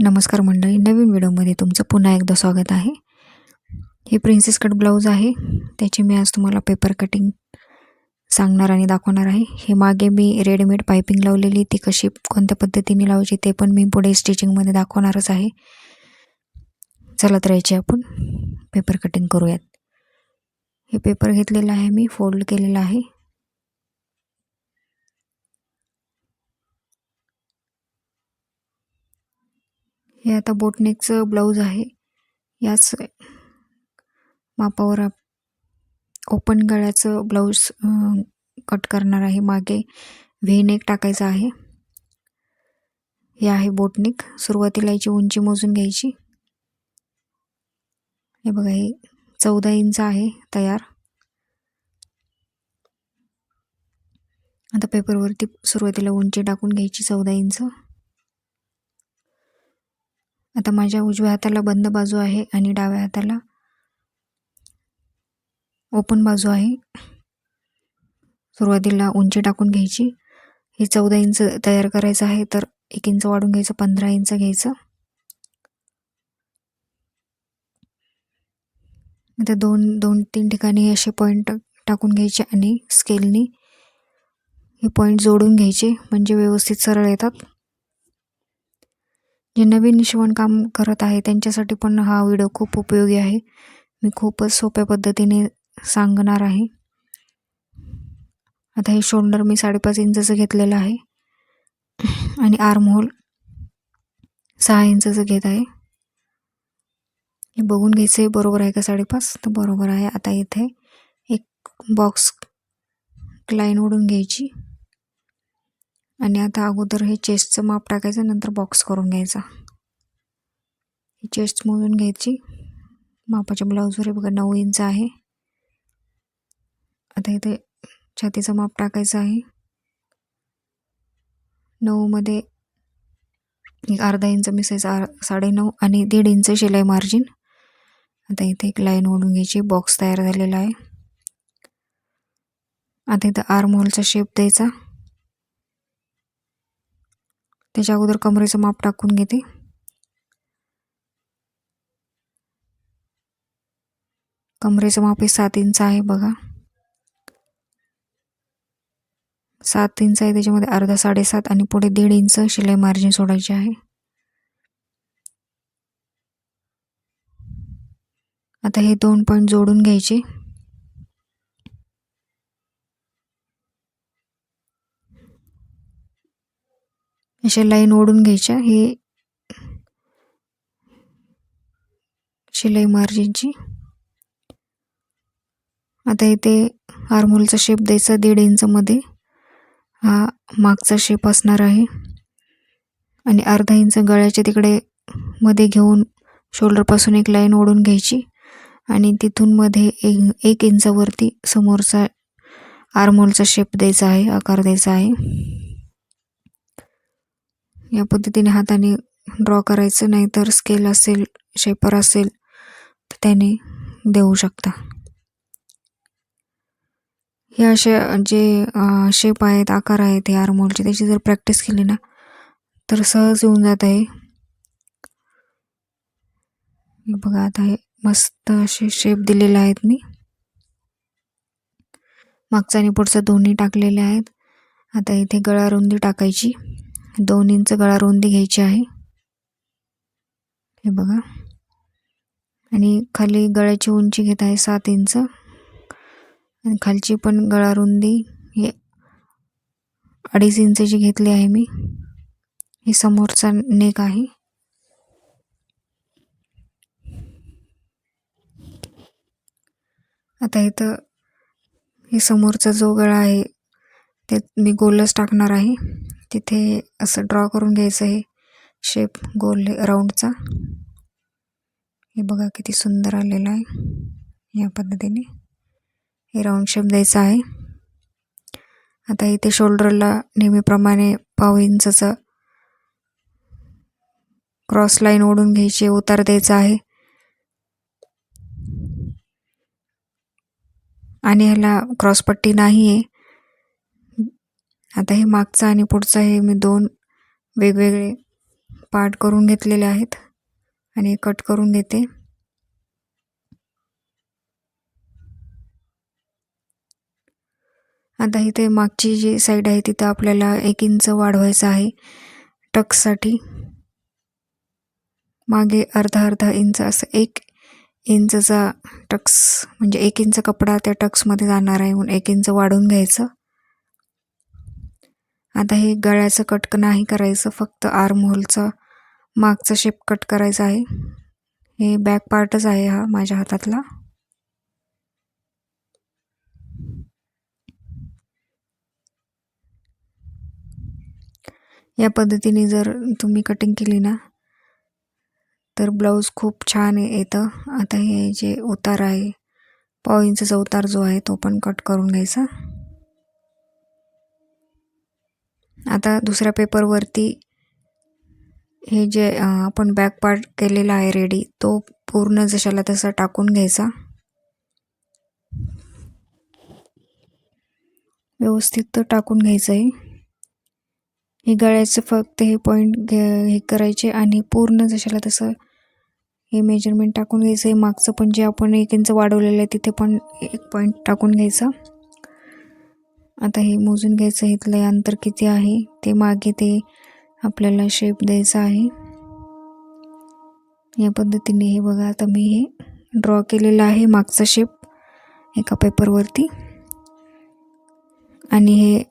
नमस्कार मंडळी नवीन व्हिडिओमध्ये तुमचं पुन्हा एकदा स्वागत आहे. हे प्रिन्सेस कट ब्लाऊज आहे. त्याची मी आज तुम्हाला पेपर कटिंग सांगणार आणि दाखवणार आहे. हे मागे मी रेडीमेड पायपिंग लावलेली ती कशी कोणत्या पद्धतीने लावायची ते पण मी पुढे स्टिचिंगमध्ये दाखवणारच आहे. चला तर याची आपण पेपर कटिंग करूयात. हे पेपर घेतलेलं आहे मी फोल्ड केलेलं आहे. हे आता बोटनेकचं ब्लाऊज आहे. याच मापावर आप ओपन गळ्याचं ब्लाऊज कट करणार आहे. मागे व्हीनेक टाकायचं आहे. हे आहे बोटनेक सुरुवातीला याची उंची मोजून घ्यायची. हे बघा हे चौदा इंच आहे तयार. आता पेपरवरती सुरुवातीला उंची टाकून घ्यायची चौदा इंच. आता माझ्या उजव्या हाताला बंद बाजू आहे आणि डाव्या हाताला ओपन बाजू आहे. सुरुवातीला उंची टाकून घ्यायची. हे चौदा इंच तयार करायचं आहे तर एक इंच वाढून घ्यायचं पंधरा इंच घ्यायचं. आता दोन दोन तीन ठिकाणी असे पॉईंट टाकून घ्यायचे आणि स्केलनी हे पॉईंट जोडून घ्यायचे म्हणजे व्यवस्थित सरळ येतात. जे नवीन शिवणकाम करत आहे त्यांच्यासाठी पण हा व्हिडिओ खूप उपयोगी आहे. मी खूपच सोप्या पद्धतीने सांगणार आहे. आता हे शोल्डर मी साडेपाच इंचाचं घेतलेलं आहे. आणि आर्महोल सहा इंचाचं घेत आहे. हे बघून घ्यायचं आहे बरोबर आहे का साडेपाच? तर बरोबर आहे आता इथे एक बॉक्स लाईन ओढून घ्यायची. आणि आता अगोदर हे चेस्टचं माप टाकायचं नंतर बॉक्स करून घ्यायचा. ही चेस्ट मोजून घ्यायची. मापाच्या ब्लाऊजवर बघा नऊ इंच आहे. आता इथे छातीचं माप टाकायचं आहे. नऊमध्ये एक अर्धा इंच मिसायचं आर साडेनऊ आणि दीड इंच शिलाई मार्जिन आता इथे एक लाईन ओढून घ्यायची. बॉक्स तयार झालेला आहे. आता इथं आर्म होलचा शेप द्यायचा. त्याच्या अगोदर कमरेचं माप टाकून घेते. कमरेचं माप हे सात इंच आहे बघा. सात इंच आहे त्याच्यामध्ये अर्धा साडेसात आणि पुढे दीड इंच शिलाई मार्जिन सोडायची आहे. आता हे दोन पॉईंट जोडून घ्यायचे. अशा लाईन ओढून घ्यायच्या. हे शिलाई मार्जिनची. आता इथे आर्मोलचा शेप द्यायचा दीड इंचमध्ये हा मागचा शेप असणार आहे. आणि अर्धा इंच गळ्याच्या तिकडे मध्ये घेऊन शोल्डरपासून एक लाईन ओढून घ्यायची. आणि तिथून मध्ये एक एक इंचावरती समोरचा आर्मोलचा शेप द्यायचा आहे आकार द्यायचा आहे. या पद्धतीने हाताने ड्रॉ करायचं नाहीतर स्केल असेल शेपर असेल तर त्याने देऊ शकता. हे असे जे शेप आहेत आकार आहेत हे आरमोलचे त्याची जर प्रॅक्टिस केली ना तर सहज येऊन जात आहे. बघा आता हे मस्त असे शेप दिलेले आहेत मी. मागचा आणि पुढचा दोन्ही टाकलेले आहेत. आता इथे गळा रुंदी टाकायची. दोन इंच गळा रुंदी घ्यायची आहे. हे बघा. आणि खाली गळ्याची उंची घेत आहे सात इंच. आणि खालची पण गळा रुंदी हे अडीच इंचची घेतली आहे मी. हे समोरचा नेक आहे. आता इथं हे समोरचा जो गळा आहे ते मी गोलच टाकणार आहे. तिथे असं ड्रॉ करून घ्यायचं हे शेप गोल राऊंडचा हे बघा किती सुंदर आलेलं आहे. या पद्धतीने हे राऊंड शेप द्यायचा आहे. आता इथे शोल्डरला नेहमीप्रमाणे पाव इंचचं क्रॉस लाईन ओढून घ्यायची उतार द्यायचा आहे. आणि ह्याला क्रॉसपट्टी नाही आहे आता हे मागचा आणि पुढचा हे मी दोन वेगवेगळे पार्ट करून घेतलेले आहेत. आणि कट करून घेते. आता इथे मागची जी साईड आहे तिथं आपल्याला एक इंच वाढवायचं आहे टक्ससाठी मागे अर्धा अर्धा इंच असं एक इंचचा टक्स म्हणजे एक इंच कपडा त्या टक्समध्ये जाणार आहे. म्हणून एक इंच वाढवून घ्यायचं. आता हे गळ्याचं कट नाही करायचं फक्त आर्महोलचा मागचा शेप कट करायचा आहे. हे बॅक पार्टच आहे हा माझ्या हातातला. या पद्धतीने जर तुम्ही कटिंग केली ना तर ब्लाऊज खूप छान येतं. आता हे जे उतार आहे पाव इंचचा उतार जो आहे तो पण कट करून घ्यायचा. आता दुसऱ्या पेपरवरती हे जे आपण बॅक पार्ट केलेला आहे रेडी तो पूर्ण जशाला तसा टाकून घ्यायचा. व्यवस्थित तो टाकून घ्यायचं आहे हे गळ्याचं फक्त हे पॉईंट घे हे करायचे आणि पूर्ण जशाला तसं हे मेजरमेंट टाकून घ्यायचं. आहे मागचं पण जे आपण एक इंच वाढवलेलं आहे तिथे पण एक पॉईंट टाकून घ्यायचा. आता हे मोजून घ्यायचं इथलं अंतर किती आहे ते मागे ते आपल्याला शेप द्यायचा आहे. या पद्धतीने हे बघा आता मी हे ड्रॉ केलेलं आहे मागचा शेप एका पेपरवरती आणि हे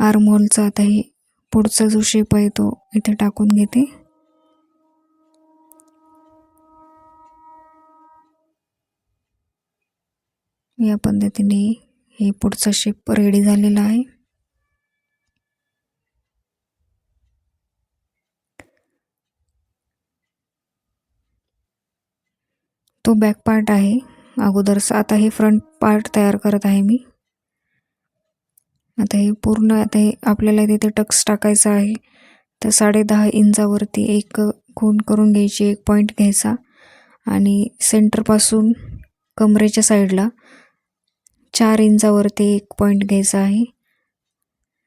आर्मोलचा आता हे पुढचा जो शेप आहे तो इथे टाकून घेते. या पद्धतीने हे पुढचं शेप रेडी झालेला आहे. तो बॅक पार्ट आहे. अगोदरचा आता हे फ्रंट पार्ट तयार करत आहे मी. आता हे पूर्ण आता हे आपल्याला तिथे टक्स टाकायचा आहे. तर साडेदहा इंचावरती एक खून करून घ्यायची एक पॉईंट घ्यायचा. आणि सेंटरपासून कमरेच्या साईडला चार इंचावरती एक पॉईंट घ्यायचा आहे.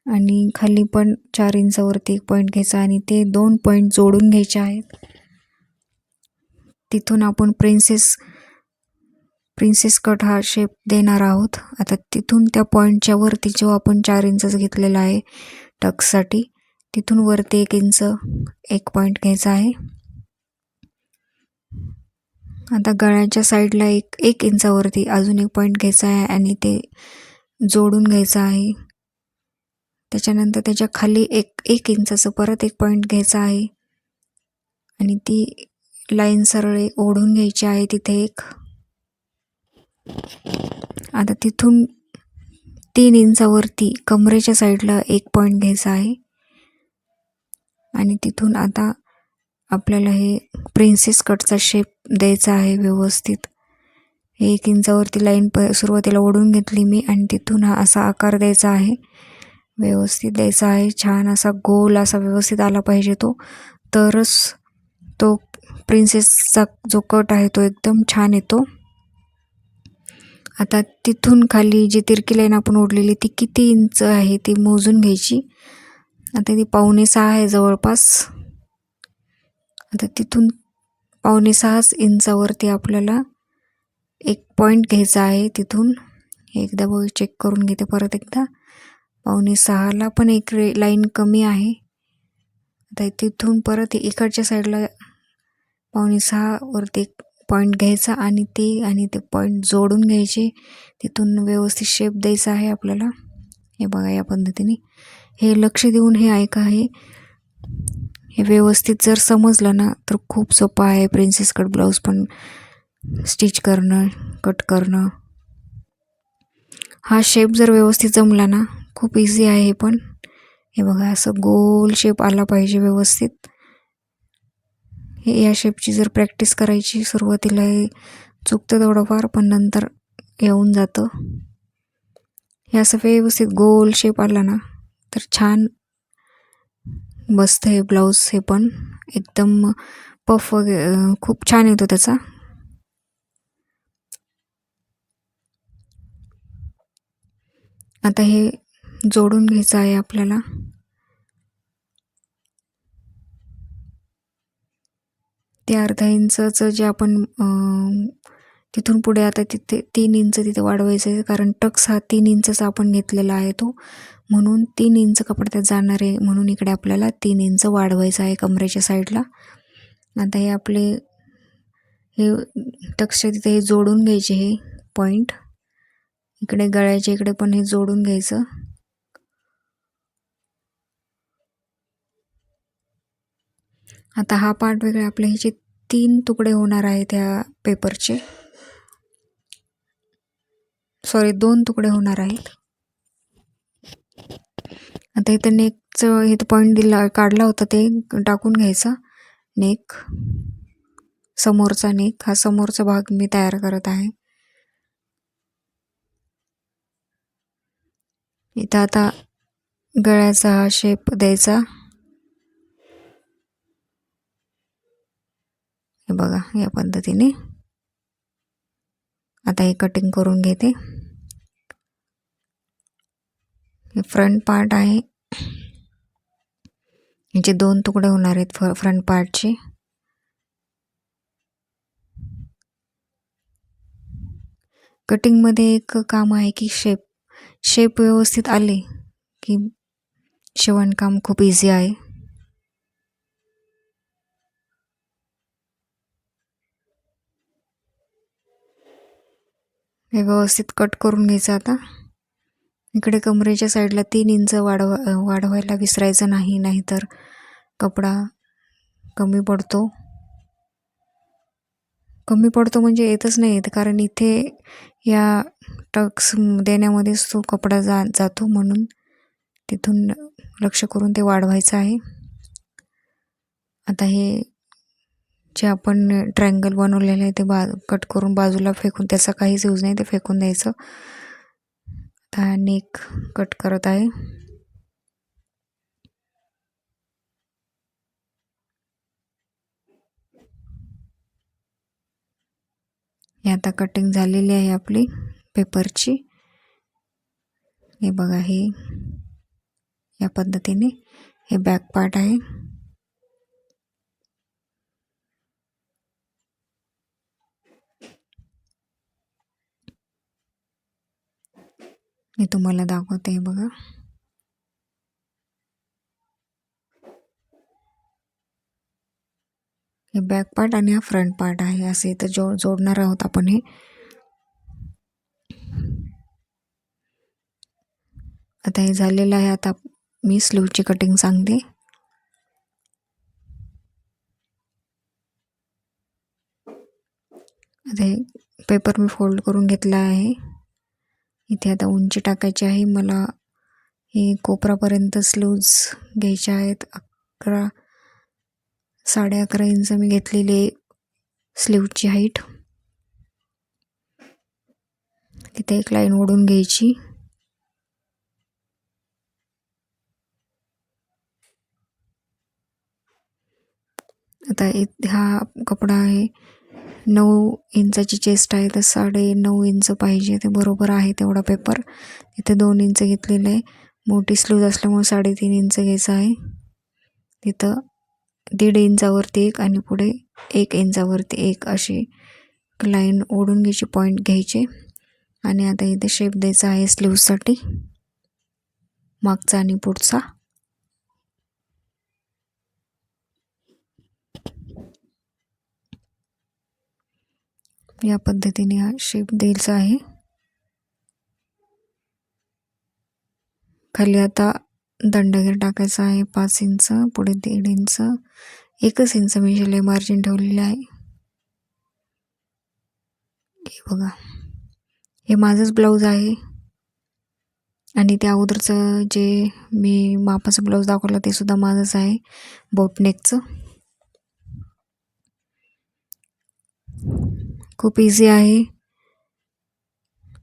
आणि खाली पण चार इंचावरती एक पॉईंट घ्यायचा आणि ते दोन पॉईंट जोडून घ्यायचे आहेत. तिथून आपण प्रिन्सेस प्रिन्सेस कट हा शेप देणार आहोत. आता तिथून त्या पॉईंटच्या वरती जो आपण चार इंचच घेतलेला आहे टक्ससाठी तिथून वरती एक इंच एक पॉईंट घ्यायचा आहे. आता गळ्याच्या साईडला एक एक इंचावरती अजून एक पॉईंट घ्यायचा आहे आणि ते जोडून घ्यायचं आहे. त्याच्यानंतर त्याच्याखाली एक एक इंचाचं परत एक पॉईंट घ्यायचा आहे. आणि ती लाईन सरळ ओढून घ्यायची आहे तिथे एक. आता तिथून तीन इंचावरती कमरेच्या साईडला एक पॉईंट घ्यायचा आहे. आणि तिथून आता आपल्याला हे प्रिन्सेस कटचा शेप द्यायचा आहे व्यवस्थित. एक इंचावरती लाईन प सुरुवातीला ओढून घेतली मी आणि तिथून हा असा आकार द्यायचा आहे. व्यवस्थित द्यायचा आहे. छान असा गोल असा व्यवस्थित आला पाहिजे तो. तरच तो प्रिन्सेसचा जो कट आहे तो एकदम छान येतो. आता तिथून खाली जी तिरकी लाईन आपण ओढलेली ती किती इंच आहे ती मोजून घ्यायची. आता ती पावणे सहा आहे जवळपास. आता तिथून पावणे सहाच इंचावरती आपल्याला एक पॉईंट घ्यायचा आहे तिथून. एकदा बघ चेक करून घेते परत एकदा. पावणे सहाला पण एक रे लाईन कमी आहे. आता तिथून परत इकडच्या साईडला पावणे सहावरती एक पॉईंट घ्यायचा आणि ते आणि ते पॉईंट जोडून घ्यायचे. तिथून व्यवस्थित शेप द्यायचा आहे आपल्याला. हे बघा या पद्धतीने. हे लक्ष देऊन हे ऐका आहे हे व्यवस्थित जर समजलं ना तर खूप सोपं आहे प्रिन्सेस कट ब्लाऊज पण स्टिच करणं कट करणं. हा शेप जर व्यवस्थित जमला ना खूप इझी आहे हे पण. हे बघा असं गोल शेप आला पाहिजे व्यवस्थित. हे या शेपची जर प्रॅक्टिस करायची सुरुवातीला हे चुकतं थोडंफार पण नंतर येऊन जातं. हे असं व्यवस्थित गोल शेप आला ना तर छान मस्त हे ब्लाऊज हे पण. एकदम पफ वगैरे खूप छान येतो त्याचा. आता हे जोडून घ्यायचं आहे आपल्याला. ते अर्धा इंचचं जे आपण तिथून पुढे आता तिथे तीन इंच तिथे वाढवायचं आहे कारण टक्स हा तीन इंचचा आपण घेतलेला आहे तो. म्हणून तीन इंच कपडा त्यात जाणार आहे म्हणून इकडे आपल्याला तीन इंच वाढवायचं आहे कमरेच्या साईडला. आता हे आपले हे टक्सच्या तिथे हे जोडून घ्यायचे हे पॉईंट. इकडे गळ्याच्या इकडे पण हे जोडून घ्यायचं. आता हा पार्ट वेगळा आपल्या ह्याचे तीन तुकडे होणार आहेत त्या पेपरचे सॉरी दोन तुकडे होणार आहेत. आता इथं नेकचं इथं पॉईंट दिला काढला होता ते टाकून घ्यायचा. नेक समोरचा नेक हा समोरचा भाग मी तयार करत आहे. इथं आता गळ्याचा हा शेप द्यायचा. हे बघा या पद्धतीने. आता हे कटिंग करून घेते हे फ्रंट पार्ट आहे. याचे दोन तुकडे होणार आहेत फ फ्रंट पार्टचे. कटिंगमध्ये एक काम आहे की शेप शेप व्यवस्थित आले की शिवणकाम खूप इझी आहे. हे व्यवस्थित कट करून घ्यायचं आता. इकडे कमरेच्या साईडला तीन इंच वाढवा वाढवायला विसरायचं नाही नाहीतर कपडा कमी पडतो. कमी पडतो म्हणजे येतच नाही येत कारण इथे या टक्स देण्यामध्येच तो कपडा जा जातो म्हणून तिथून लक्ष करून ते वाढवायचं आहे. आता हे जे आपण ट्रँगल बनवलेलं आहे ते बा कट करून बाजूला फेकून त्याचा काहीच यूज नाही ते फेकून द्यायचं. आता नेक कट करत आहे. हे आता कटिंग झालेली आहे आपली पेपरची हे बघा हे या पद्धतीने हे बॅक पार्ट आहे. मी तुम्हाला दाखवते बघा. हे बॅक पार्ट आणि हा फ्रंट पार्ट आहे. असे इथं जो जोडणार आहोत आपण हे. आता हे झालेलं आहे. आता मी स्लीवची कटिंग सांगते. आता हे पेपर मी फोल्ड करून घेतला आहे. इथे आता उंची टाकायची आहे. मला हे कोपरापर्यंत स्लूज घ्यायच्या आहेत. अकरा साडे अकरा इंच मी घेतलेले स्लीवची हाईट. तिथे एक लाईन ओढून घ्यायची. आता हा कपडा आहे. नऊ इंचाची चेस्ट आहे तर साडे नऊ इंच पाहिजे ते बरोबर आहे तेवढा पेपर इथे दोन इंच घेतलेलं आहे. मोठी स्लूज असल्यामुळे साडेतीन इंच घ्यायचं आहे. तिथं दीड इंचावरती एक आणि पुढे एक इंचावरती एक अशी लाईन ओढून घ्यायची पॉईंट घ्यायचे. आणि आता इथे शेप द्यायचा आहे स्लीवसाठी मागचा आणि पुढचा. या पद्धतीने हा शेप द्यायचा आहे. खाली आता दंडगीर टाकायचा आहे पाच इंच पुढे दीड इंच एकच इंच मी शिलाई मार्जिन ठेवलेले आहे. हे बघा. हे माझंच ब्लाऊज आहे. आणि त्या अगोदरचं जे मी मापाचं ब्लाऊज दाखवलं ते सुद्धा माझंच आहे. बोटनेकचं खूप इझी आहे.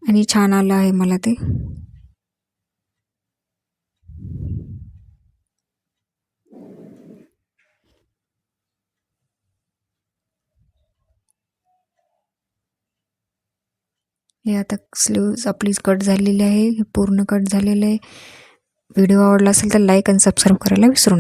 आणि छान आलं आहे मला ते. हे आता स्लीव्ज आपली कट झालेली आहे पूर्ण कट झालेलं आहे. व्हिडिओ आवडला असेल तर लाईक आणि सबस्क्राईब करायला विसरू नका.